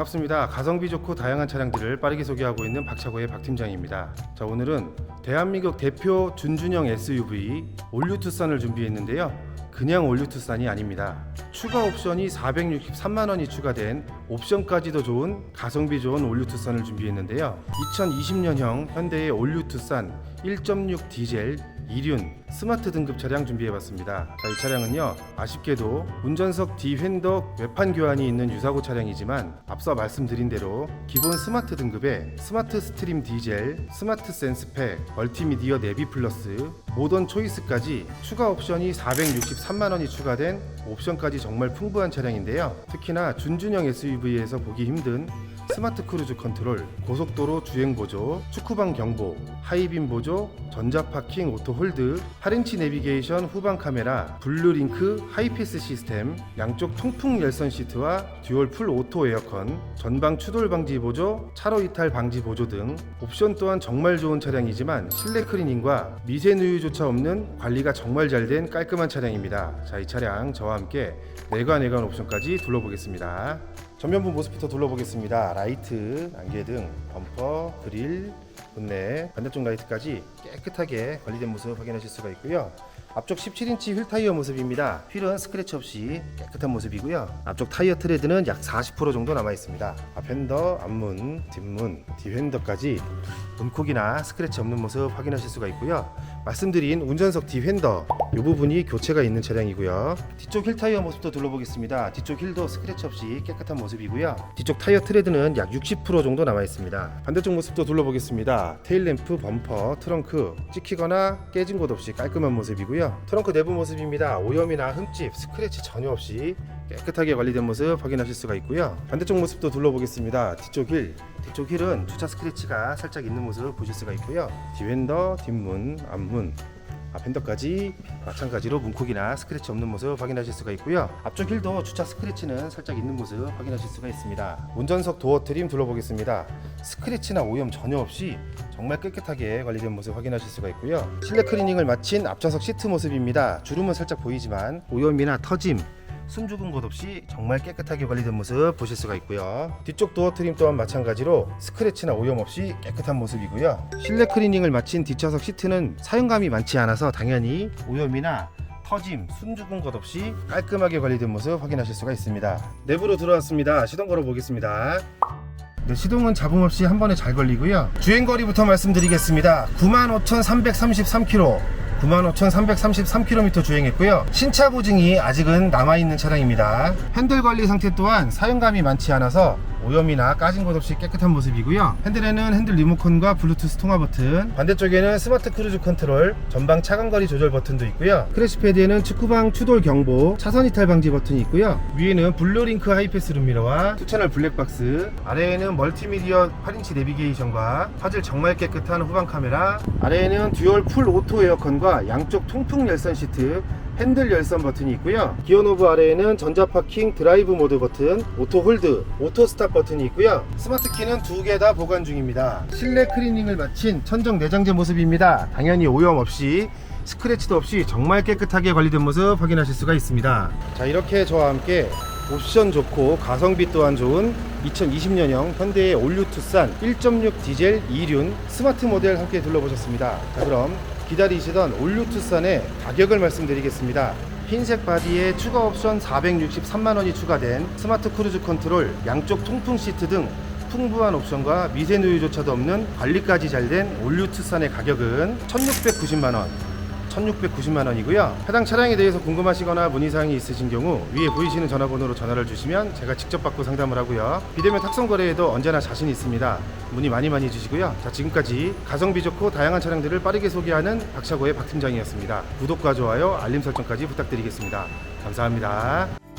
반갑습니다. 가성비 좋고 다양한 차량들을 빠르게 소개하고 있는 박차고의 박 팀장입니다. 자 오늘은 대한민국 대표 준준형 SUV 올류 투싼을 준비했는데요. 그냥 올류 투싼이 아닙니다. 추가 옵션이 463만 원이 추가된 옵션까지도 좋은 가성비 좋은 올류 투싼을 준비했는데요. 2020년형 현대의 올류 투싼 1.6 디젤 이륜 스마트 등급 차량 준비해봤습니다. 자, 이 차량은요 아쉽게도 운전석 뒤 휀더 외판 교환이 있는 유사고 차량이지만 앞서 말씀드린 대로 기본 스마트 등급에 스마트 스트림 디젤, 스마트 센스팩, 멀티미디어 내비 플러스, 모던 초이스까지 추가 옵션이 463만 원이 추가된 옵션까지 정말 풍부한 차량인데요. 특히나 준준형 SUV에서 보기 힘든 스마트 크루즈 컨트롤, 고속도로 주행 보조, 축구방 경보, 하이빔 보조, 전자 파킹 오토 홀드, 8인치 내비게이션 후방 카메라, 블루링크 하이패스 시스템, 양쪽 통풍 열선 시트와 듀얼 풀 오토 에어컨, 전방 추돌 방지 보조, 차로 이탈 방지 보조 등 옵션 또한 정말 좋은 차량이지만 실내 클리닝과 미세 누유조차 없는 관리가 정말 잘 된 깔끔한 차량입니다. 자, 이 차량 저와 함께 내관 내관 옵션까지 둘러보겠습니다. 전면부 모습부터 둘러보겠습니다. 라이트, 안개등, 범퍼, 그릴, 본넷, 반대쪽 라이트까지 깨끗하게 관리된 모습 확인하실 수가 있고요. 앞쪽 17인치 휠 타이어 모습입니다. 휠은 스크래치 없이 깨끗한 모습이고요. 앞쪽 타이어 트레드는 약 40% 정도 남아 있습니다. 앞 핸더, 앞문, 뒷문, 뒤 핸더까지 문콕이나 스크래치 없는 모습 확인하실 수가 있고요. 말씀드린 운전석 뒤 핸더 이 부분이 교체가 있는 차량이고요. 뒤쪽 휠 타이어 모습도 둘러보겠습니다. 뒤쪽 휠도 스크래치 없이 깨끗한 모습이고요. 뒤쪽 타이어 트레드는 약 60% 정도 남아 있습니다. 반대쪽 모습도 둘러보겠습니다. 테일 램프, 범퍼, 트렁크 찍히거나 깨진 곳 없이 깔끔한 모습이고요. 트렁크 내부 모습입니다. 오염이나 흠집, 스크래치 전혀 없이 깨끗하게 관리된 모습 확인하실 수가 있고요. 반대쪽 모습도 둘러보겠습니다. 뒤쪽 휠, 뒤쪽 휠은 주차 스크래치가 살짝 있는 모습 보실 수가 있고요. 뒤핸더, 뒷문, 앞문, 앞핸더까지 마찬가지로 문콕이나 스크래치 없는 모습 확인하실 수가 있고요. 앞쪽 휠도 주차 스크래치는 살짝 있는 모습 확인하실 수가 있습니다. 운전석 도어 트림 둘러보겠습니다. 스크래치나 오염 전혀 없이 정말 깨끗하게 관리된 모습 확인하실 수가 있고요. 실내 클리닝을 마친 앞좌석 시트 모습입니다. 주름은 살짝 보이지만 오염이나 터짐 숨 죽은 곳 없이 정말 깨끗하게 관리된 모습 보실 수가 있고요. 뒤쪽 도어 트림 또한 마찬가지로 스크래치나 오염 없이 깨끗한 모습이고요. 실내 클리닝을 마친 뒷좌석 시트는 사용감이 많지 않아서 당연히 오염이나 터짐, 숨 죽은 것 없이 깔끔하게 관리된 모습 확인하실 수가 있습니다. 내부로 들어왔습니다. 시동 걸어 보겠습니다. 네, 시동은 잡음 없이 한 번에 잘 걸리고요. 주행 거리부터 말씀드리겠습니다. 95,333km. 95,333km 주행했고요. 신차 보증이 아직은 남아있는 차량입니다. 핸들 관리 상태 또한 사용감이 많지 않아서 오염이나 까진 것 없이 깨끗한 모습이고요. 핸들에는 핸들 리모컨과 블루투스 통화 버튼, 반대쪽에는 스마트 크루즈 컨트롤, 전방 차간거리 조절 버튼도 있고요. 크래시 패드에는 축구방 추돌 경보, 차선 이탈 방지 버튼이 있고요. 위에는 블루링크 하이패스 룸미러와 투채널 블랙박스, 아래에는 멀티미디어 8인치 내비게이션과 화질 정말 깨끗한 후방 카메라, 아래에는 듀얼 풀 오토 에어컨과 양쪽 통풍 열선 시트, 핸들 열선 버튼이 있고요. 기어 노브 아래에는 전자 파킹 드라이브 모드 버튼, 오토 홀드, 오토 스탑 버튼이 있고요. 스마트 키는 두 개 다 보관 중입니다. 실내 클리닝을 마친 천정 내장재 모습입니다. 당연히 오염 없이 스크래치도 없이 정말 깨끗하게 관리된 모습 확인하실 수가 있습니다. 자, 이렇게 저와 함께 옵션 좋고 가성비 또한 좋은 2020년형 현대의 올류 투싼 1.6 디젤 2륜 스마트 모델 함께 둘러보셨습니다. 자, 그럼 기다리시던 투싼의 가격을 말씀드리겠습니다. 흰색 바디에 추가 옵션 463만 원이 추가된 스마트 크루즈 컨트롤, 양쪽 통풍 시트 등 풍부한 옵션과 미세 누유조차도 없는 관리까지 잘 된 올류 투싼의 가격은 1,690만 원. 1690만 원이고요. 해당 차량에 대해서 궁금하시거나 문의사항이 있으신 경우 위에 보이시는 전화번호로 전화를 주시면 제가 직접 받고 상담을 하고요. 비대면 탁송 거래에도 언제나 자신 있습니다. 문의 많이 많이 주시고요. 자, 지금까지 가성비 좋고 다양한 차량들을 빠르게 소개하는 박차고의 박 팀장이었습니다. 구독과 좋아요, 알림 설정까지 부탁드리겠습니다. 감사합니다.